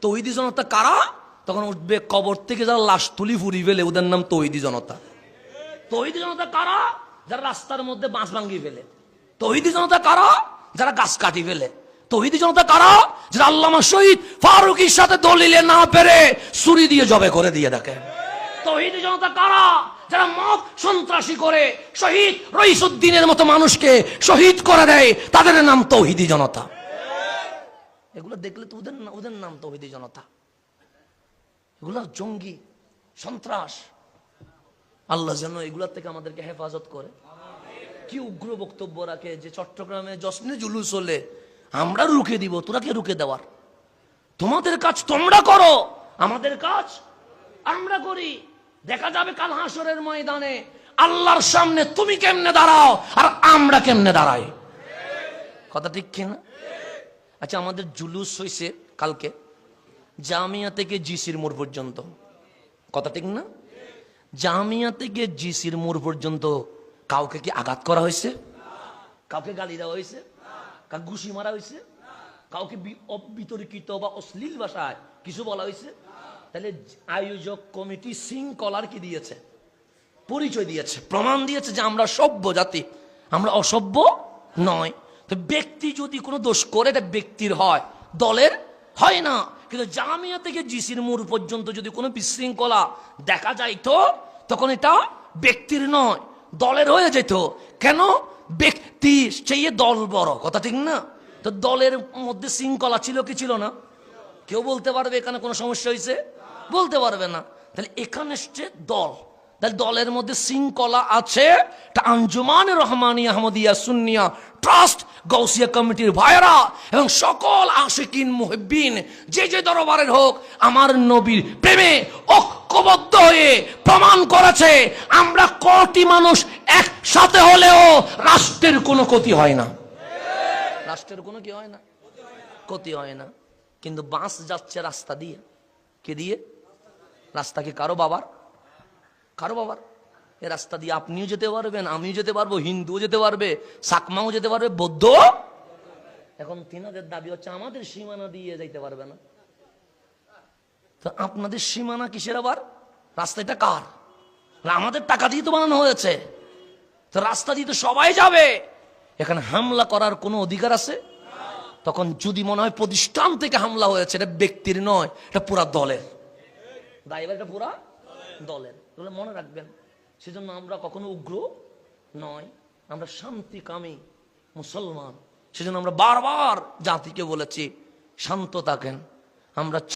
তৈদি জনতা কারা? তখন উঠবে কবর থেকে যারা লাশ তুলি ফুরি ফেলে, ওদের নাম তৈদি জনতা। তৈদি জনতা কারা? যারা রাস্তার মধ্যে বাঁশ ভাঙ্গি ফেলে। তহিদি জনতা কারা? যারা গাছ কাটি ফেলে। তহিদি জনতা কারা? যারা আল্লামা শহীদ ফারুকির সাথে দলিলে না পেরে ছুরি দিয়ে জবে করে দিয়ে দেখে। তহিদি জনতা কারা? যারা মত সন্ত্রাসী করে শহীদ রইসুদ্দিনের মতো মানুষকে শহীদ করে দেয়, তাদের নাম তৌহিদি জনতা। এগুলো দেখলে তো ওদের ওদের নাম তো তৌহিদি জনতা। এগুলো জঙ্গি, সন্ত্রাস। আল্লাহ যেন এগুলোর থেকে আমাদেরকে হেফাজত করে। কি উগ্র বক্তব্য রাখে যে চট্টগ্রামে জশ্নে জুলুস হলে আমরা রুখে দিব, তোরা কে রুখে দেওয়ার? তোমাদের কাজ তোমরা করো, আমাদের কাজ আমরা করি। দেখা যাবে কাল হাসরের ময়দানে আল্লাহর সামনে তুমি কেমনে দাঁড়াও আর আমরা কেমনে দাঁড়াই? কথা ঠিক কিনা? আচ্ছা আমাদের জুলুস হয়েছে কালকে। জামিয়া থেকে জিসির মোড় পর্যন্ত। কথা ঠিক না? জামিয়া থেকে জিসির মোড় পর্যন্ত কাউকে কি আঘাত করা হয়েছে? কাউকে গালি দেওয়া হয়েছে? কাউকে ঘুষি মারা হয়েছে? কাউকে অবিতর্কিত বা অশ্লীল ভাষায় কিছু বলা হয়েছে? তাহলে আয়োজক কমিটি শৃঙ্খলার কি দিয়েছে? পরিচয় দিয়েছে, প্রমাণ দিয়েছে যে আমরা সভ্য জাতি, আমরা অসভ্য নয়। ব্যক্তি যদি কোনো দোষ করে এটা ব্যক্তির হয়, দলের হয় না। কিন্তু জামিয়া থেকে জিসির মোড় পর্যন্ত যদি কোনো বিশৃঙ্খলা দেখা যাইতো, তখন এটা ব্যক্তির নয়, দলের হয়ে যেত। কেন? ব্যক্তি সেই দল বড়, কথা ঠিক না? তো দলের মধ্যে শৃঙ্খলা ছিল কি ছিল না? কেউ বলতে পারবে এখানে কোনো সমস্যা হয়েছে বলতে পারবে না। তাহলে এখানে এসছে দল। তাহলে দলের মধ্যে শৃঙ্খলা আছে, এটা আঞ্জুমান রহমানিয়া আহমদিয়া সুন্নিয়া ট্রাস্ট গৌসিয়া কমিটির ভাইরা এবং সকল আশিকিন মুহিবিন যে যে দরবারের হোক, আমার নবীর প্রেমে ঐক্যবদ্ধ হয়ে প্রমাণ করেছে, আমরা কটি মানুষ একসাথে হলেও রাষ্ট্রের কোনো ক্ষতি হয় না। রাষ্ট্রের কোনো কি হয় না? ক্ষতি হয় না। কিন্তু বাস যাচ্ছে রাস্তা দিয়ে। কে দিয়ে? রাস্তা কি কারও বাবার? কারও বাবার? এ রাস্তা দিয়ে আপনিও যেতে পারবেন, আমিও যেতে পারব, হিন্দুও যেতে পারবে, সাকমাও যেতে পারবে, বৌদ্ধ? এখন তিনাদের দাবি হচ্ছে আমাদের সীমানা দিয়ে যাইতে পারবে না। তো আপনাদের সীমানা কিসের আবার? রাস্তাটা কার? আমাদের টাকা দিয়ে তো বানানো হয়েছে। তো রাস্তা দিয়ে তো সবাই যাবে। এখানে হামলা করার কোনো অধিকার আছে? তখন যদি মনে হয় প্রতিষ্ঠান থেকে হামলা হয়েছে, এটা ব্যক্তির নয়, এটা পুরা দলের। দায়বার এটা পুরা দলের। মনে রাখবেন সেজন্য আমরা কখনো উগ্র নয়। আমরা শান্তিকামী মুসলমান। সেজন্য আমরা বারবার জাতিকে বলেছি, শান্ত থাকেন। আমরা